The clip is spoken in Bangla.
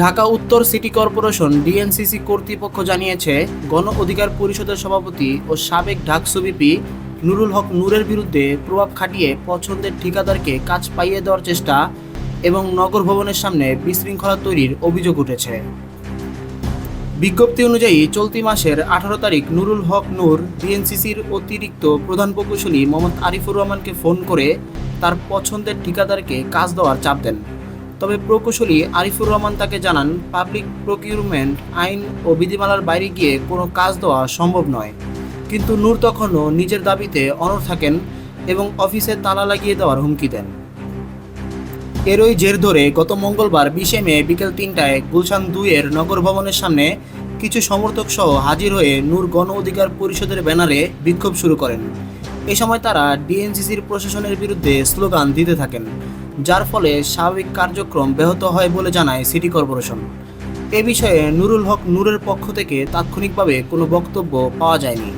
ঢাকা উত্তর সিটি কর্পোরেশন ডিএনসিসি কর্তৃপক্ষ জানিয়েছে, গণ অধিকার পরিষদের সভাপতি ও সাবেক ঢাকসু বিপি নুরুল হক নূরের বিরুদ্ধে প্রভাব খাটিয়ে পছন্দের ঠিকাদারকে কাজ পাইয়ে দেওয়ার চেষ্টা এবং নগর ভবনের সামনে বিশৃঙ্খলা তৈরির অভিযোগ উঠেছে। বিজ্ঞপ্তি অনুযায়ী চলতি মাসের আঠারো তারিখ নুরুল হক নূর ডিএনসিসির অতিরিক্ত প্রধান প্রকৌশলী মোহাম্মদ আরিফুর রহমানকে ফোন করে তার পছন্দের ঠিকাদারকে কাজ দেওয়ার চাপ দেন। তবে প্রকৌশলী আরিফুর রহমান তাকে জানান, পাবলিক প্রকিউরমেন্ট আইন ও বিধিমালার বাইরে গিয়ে কোনো কাজ দেওয়া সম্ভব নয়। কিন্তু নূর তখনও নিজের দাবিতে অনড় থাকেন এবং অফিসে তালা লাগিয়ে দেওয়ার হুমকি দেন। এরই জের ধরে গত মঙ্গলবার বিশে মে বিকেল তিনটায় গুলশান দুইয়ের নগর ভবনের সামনে কিছু সমর্থক সহ হাজির হয়ে নূর গণ অধিকার পরিষদের ব্যানারে বিক্ষোভ শুরু করেন। এ সময় তারা ডিএনসিসির প্রশাসনের বিরুদ্ধে স্লোগান দিতে থাকেন। যার ফলে স্বাভাবিক কার্যক্রম ব্যাহত হয় বলে জানায় সিটি কর্পোরেশন। এ বিষয়ে নুরুল হক নূরের পক্ষ থেকে তাৎক্ষণিকভাবে কোনো বক্তব্য পাওয়া যায়নি।